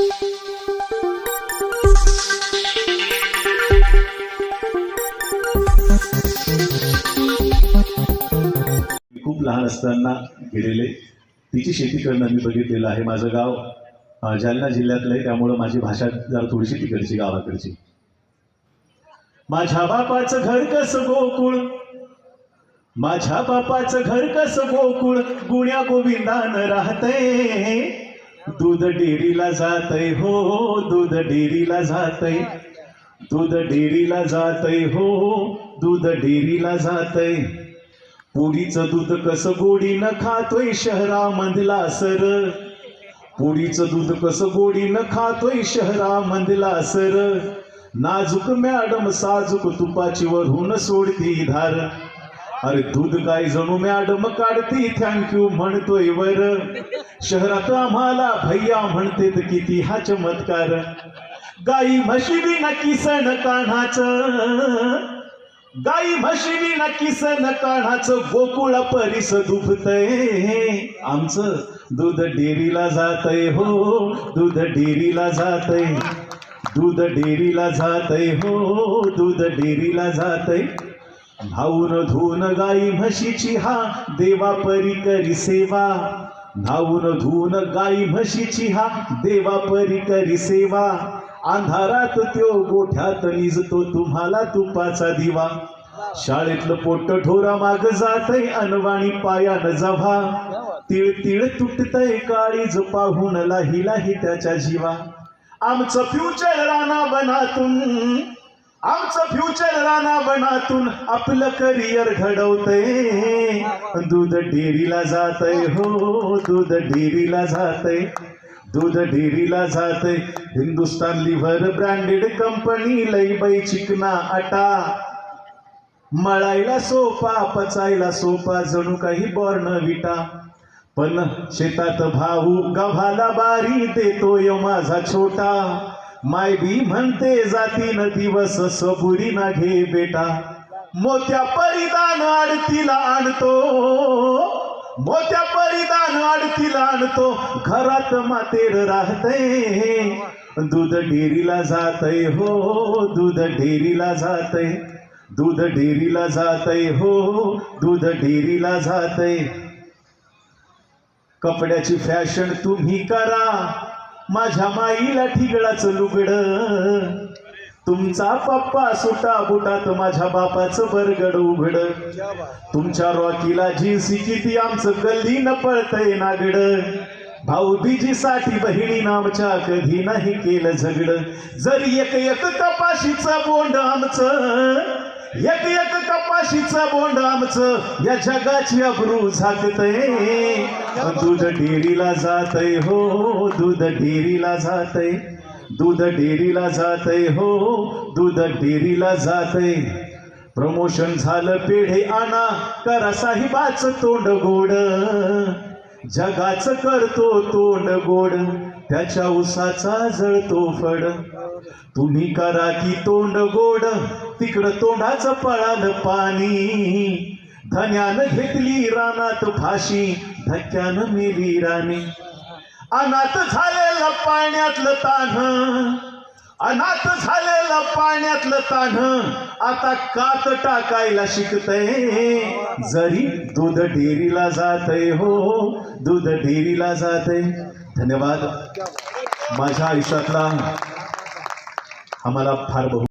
खूप लहान असताना गेलेले तिची शेती करणं मी बघितलेलं आहे. माझं गाव जालना जिल्ह्यातलं आहे. त्यामुळं माझी भाषा जरा थोडीशी तिकडची गावाकडची. माझ्या बापाचं घर कसं गोकुळ? माझ्या बापाचं घर कसं गोकुळ? गुण्या गोविंदान राहते दूध डेअरीला जातय हो दूध डेअरीला जातय. दूध डेरीला जातय हो दूध डेअरीला जातय. पुरीचं दूध कसं गोडीनं खातोय शहरामधला सर? पुरीचं दूध कसं गोडीनं खातोय शहरामधला सर? नाजूक मॅडम साजूक तुपाची वरून सोडती धार. अरे दूध काय जणू मॅडम काढती? थँक्यू म्हणतोय वर. शहरात आम्हाला भैया म्हणतेत किती हा चमत्कार. गाई म्हशी ना किसन कान्हाचं. गाई म्हशीनी नक्की सण काढाचं गोकुळ परिस दुभतय. आमचं दूध डेअरीला जातय हो. दूध डेरीला जातय. दूध डेअरीला जातय हो. दूध डेअरीला जातय. धावून धुवून गाई म्हशीची हा देवा परी करी सेवा. धावून धुवून गाई म्हशीची हा देवा परी करी सेवा. अंधारात त्यो गोठ्यात निजतो तुम्हाला तुपाचा दिवा. शाळेतलं पोट ढोरा माग जातय अनवाणी पायान जव्हा तिळ तिळ तुटतय काळीज पाहून लाही लाही त्याच्या जीवा. आमचं फ्युचर राणा बनातून आमचं फ्युचर राणा बनातून आपलं करिअर घडवतय. दूध डेअरीला जातय हो दूध डेअरीला जातय. दूध डेअरीला जातय. हिंदुस्तान लिव्हर ब्रँडेड कंपनी लई बाई चिकना आटा. मळायला सोपा पचायला सोपा जणू काही बॉर्न विटा. पण शेतात भाऊ गव्हाला बारी देतोय माझा छोटा. माय बी म्हणते जातीन दिवस सबुरी ना घे बेटा. मोत्या परिधान आडतीला आणतो. मोत्या परिधान आडतीला आणतो. घरात मातेर राहते दूध डेरीला जातय हो दूध डेअरीला जातय. दूध डेरीला जातय हो दूध डेअरीला जातय. कपड्याची फॅशन तुम्ही करा. माझ्या माईला ठिगळाचं लुगड. तुमचा पप्पा सुटा बुटात माझ्या बापाचं बरगड उघड. तुमच्या रॉकीला जीसी किती आमचं गल्ली न पळतय नागड. भाऊ बीजीसाठी बहिणी नामच्या कधी नाही केलं झगड. जरी एक एक तपाशीचा बोंड आमचं एक एक कपाशीचं बोंड आमचं या जगाची अब्रू झाकतय. दूध डेअरीला जातय हो दूध डेअरीला जातय. दूध डेअरीला जातय हो दूध डेअरीला जातय. प्रमोशन झालं पेढे आणा करा साहिबाचं तोंड गोड. जगाच करतो तोंड गोड. त्याच्या उसाचा जळतो फड. तुम्ही करा की तोंड गोड तिकडं तोंडाचं पळालं पाणी. धन्यानं घेतली रानात फाशी धक्क्यानं मेली राणी. अनाथ झालेलं पाण्यातलं तान अनाथ झालेलं पाण्यातलं तान आता कात टाकायला शिकतय. जरी दूध डेअरीला जातय हो दूध डेअरीला जातय. धन्यवाद. माझ्या आयुष्यातला आम्हाला फार बहु